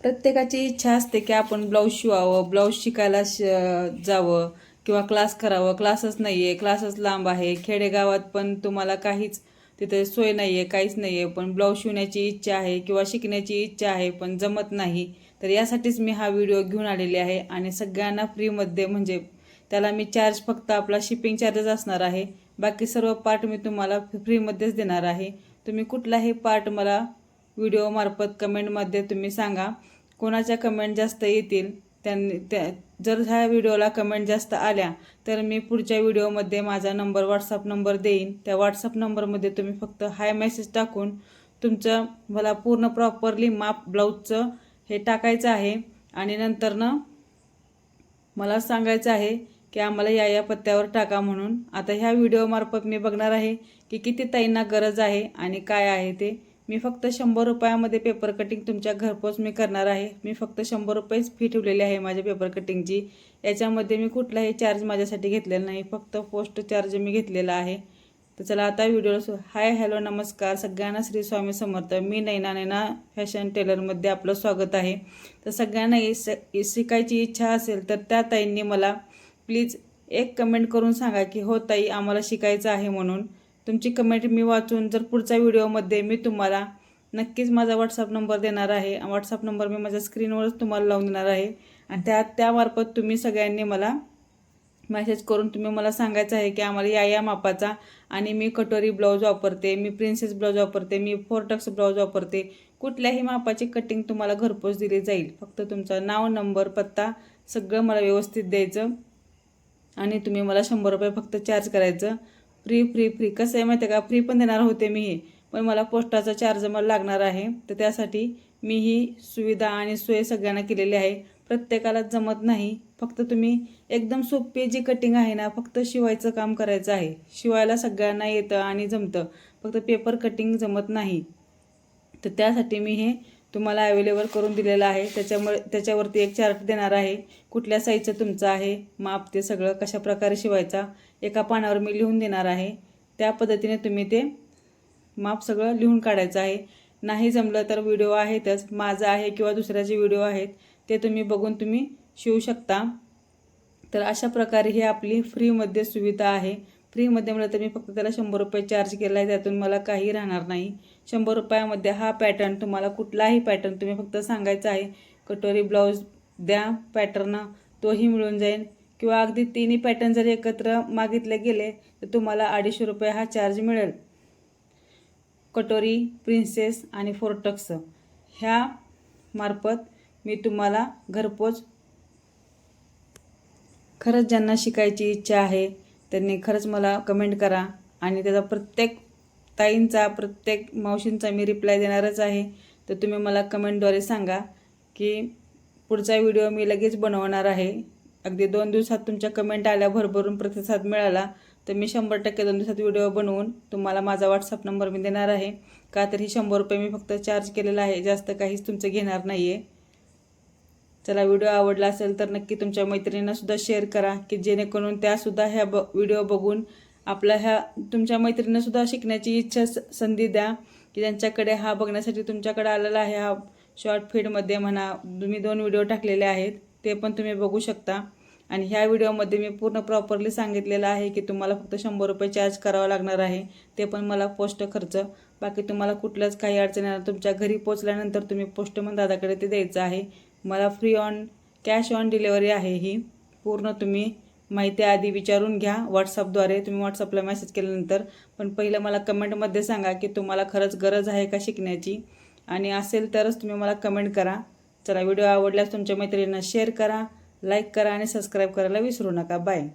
प्रत्येकाची इच्छा असते की आपण ब्लाऊज शिवावं ब्लाऊज शिकायला श जावं किंवा क्लास करावं. क्लासच नाही आहे क्लासच लांब आहे. खेडेगावात पण तुम्हाला काहीच तिथे सोय नाही आहे काहीच नाही आहे पण ब्लाऊज शिवण्याची इच्छा आहे किंवा शिकण्याची इच्छा आहे पण जमत नाही तर यासाठीच मी हा व्हिडिओ घेऊन आलेले आहे. आणि सगळ्यांना फ्रीमध्ये म्हणजे त्याला मी चार्ज फक्त आपला शिपिंग चार्जेस असणार आहे. बाकी सर्व पार्ट मी तुम्हाला फ्रीमध्येच देणार आहे. तुम्ही कुठलाही पार्ट मला व्हिडिओमार्फत कमेंटमध्ये तुम्ही सांगा. कोणाच्या कमेंट जास्त येतील? त्यांनी त्या जर ह्या व्हिडिओला कमेंट जास्त आल्या तर मी पुढच्या व्हिडिओमध्ये माझा नंबर व्हॉट्सअप नंबर देईन. त्या व्हॉट्सअप नंबरमध्ये तुम्ही फक्त हाय मेसेज टाकून तुमचं मला पूर्ण प्रॉपरली माप ब्लाऊजचं हे टाकायचं आहे. आणि नंतरनं मला सांगायचं आहे की आम्हाला या या पत्त्यावर टाका म्हणून. आता ह्या व्हिडिओमार्फत मी बघणार आहे की किती ताईंना गरज आहे आणि काय आहे ते. मी फक्त शंभर रुपयामध्ये पेपर कटिंग तुमच्या घरपोच मी करणार आहे. मी फक्त शंभर रुपयेच फी ठेवलेली आहे माझ्या पेपर कटिंगची याच्यामध्ये मी कुठलाही चार्ज माझ्यासाठी घेतलेला नाही. फक्त पोस्ट चार्ज मी घेतलेला आहे. तर चला आता व्हिडिओ सु हाय हॅलो नमस्कार. सगळ्यांना श्री स्वामी समर्थ. मी नैना नैना फॅशन टेलरमध्ये आपलं स्वागत आहे. तर सगळ्यांना इस स- शिकायची इच्छा असेल तर त्या ताईंनी मला प्लीज एक कमेंट करून सांगा की हो ताई आम्हाला शिकायचं आहे म्हणून. तुमची कमेंट मी वाचून जर पुढच्या व्हिडिओमध्ये मी तुम्हाला नक्कीच माझा व्हॉट्सअप नंबर देणार आहे. व्हॉट्सअप नंबर मी माझ्या स्क्रीनवरच तुम्हाला लावून देणार आहे. आणि त्या त्यामार्फत तुम्ही सगळ्यांनी मला मेसेज करून तुम्ही मला सांगायचं आहे की आम्हाला या या मापाचा आणि मी कटोरी ब्लाऊज वापरते मी प्रिन्सेस ब्लाऊज वापरते मी फोरटक्स ब्लाऊज वापरते. कुठल्याही मापाची कटिंग तुम्हाला घरपोच दिली जाईल. फक्त तुमचं नाव नंबर पत्ता सगळं मला व्यवस्थित द्यायचं. आणि तुम्ही मला शंभर रुपये फक्त चार्ज करायचं. फ्री फ्री फ्री कसं आहे माहिती आहे का? फ्री पण देणार होते मी. हे पण मला पोस्टाचा चार्ज मला लागणार आहे. तर त्यासाठी मी ही सुविधा आणि सोय सगळ्यांना केलेली आहे. प्रत्येकाला जमत नाही. फक्त तुम्ही एकदम सोपी जी कटिंग आहे ना फक्त शिवायचं काम करायचं आहे. शिवायला सगळ्यांना येतं आणि जमतं. फक्त पेपर कटिंग जमत नाही. तर त्यासाठी मी हे तुम्हाला अवेलेबल करून दिलेलं आहे. त्याच्यामुळे त्याच्यावरती एक चार्ट देणार आहे. कुठल्या साईजचं तुमचं आहे? माप ते सगळं कशा प्रकारे शिवायचा? एका पानावर मी लिहून देणार आहे. त्या पद्धतीने तुम्ही ते माप सगळं लिहून काढायचं आहे. नाही जमलं तर व्हिडिओ आहेतच. माझा आहे किंवा दुसऱ्याचे व्हिडिओ आहेत ते तुम्ही बघून तुम्ही शिवू शकता. तर अशा प्रकारे ही आपली फ्रीमध्ये सुविधा आहे. फ्रीमध्ये मिळतं तर मी फक्त त्याला शंभर रुपये चार्ज केला आहे त्यातून मला काही राहणार नाही. शंभर रुपयामध्ये हा पॅटर्न तुम्हाला कुठलाही पॅटर्न तुम्ही फक्त सांगायचा आहे कटोरी ब्लाऊज द्या पॅटर्न तोही मिळून जाईल. किंवा अगदी तिन्ही पॅटर्न जर एकत्र मागितले गेले तर तुम्हाला अडीचशे रुपये हा चार्ज मिळेल. कटोरी प्रिन्सेस आणि फोरटक्स ह्या मार्फत मी तुम्हाला घरपोच खरंच ज्यांना शिकायची इच्छा आहे त्यांनी खरंच मला कमेंट करा आणि त्याचा प्रत्येक ताईंचा प्रत्येक मावशींचा मी रिप्लाय देणारच आहे. तर तुम्ही मला कमेंटद्वारे सांगा की पुढचा व्हिडिओ मी लगेच बनवणार आहे. अगदी दोन दिवसात तुमच्या कमेंट आल्या भरभरून प्रतिसाद मिळाला. तर मी शंभर टक्के दोन दिवसात व्हिडिओ बनवून तुम्हाला माझा व्हॉट्सअप नंबर मी देणार आहे. का तर ही शंभर रुपये मी फक्त चार्ज केलेला आहे. जास्त काहीच तुमचं घेणार नाही आहे चला व्हिडिओ आवडला असेल तर नक्की तुमच्या मैत्रिणींनासुद्धा शेअर करा की जेणेकरून त्यासुद्धा ह्या ब व्हिडिओ बघून आपल्या ह्या तुमच्या मैत्रिणींनासुद्धा शिकण्याची इच्छा स- संधी द्या की ज्यांच्याकडे हा बघण्यासाठी तुमच्याकडे आलेला आहे हा शॉर्ट फीडमध्ये म्हणा तुम्ही दोन व्हिडिओ टाकलेले आहेत ते पण तुम्ही बघू शकता. आणि ह्या व्हिडिओमध्ये मी पूर्ण प्रॉपरली सांगितलेलं आहे की तुम्हाला फक्त शंभर रुपये चार्ज करावा लागणार आहे ते पण मला पोस्ट खर्च. बाकी तुम्हाला कुठल्याच काही अडचण येणार तुमच्या घरी पोचल्यानंतर तुम्ही पोस्टमन दादाकडे ते द्यायचं आहे. मला free on cash on delivery आहे ही. पूर्ण तुम्ही माहिती आधी विचारून घ्या. व्हॉट्सअपद्वारे तुम्ही व्हॉट्सअपला मेसेज केल्यानंतर पण पहिलं मला कमेंटमध्ये सांगा की तुम्हाला खरंच गरज आहे का शिकण्याची? आणि असेल तरच तुम्ही मला कमेंट करा. चला व्हिडिओ आवडल्यास तुमच्या मैत्रिणींना शेअर करा लाईक करा आणि सबस्क्राईब करायला विसरू नका. बाय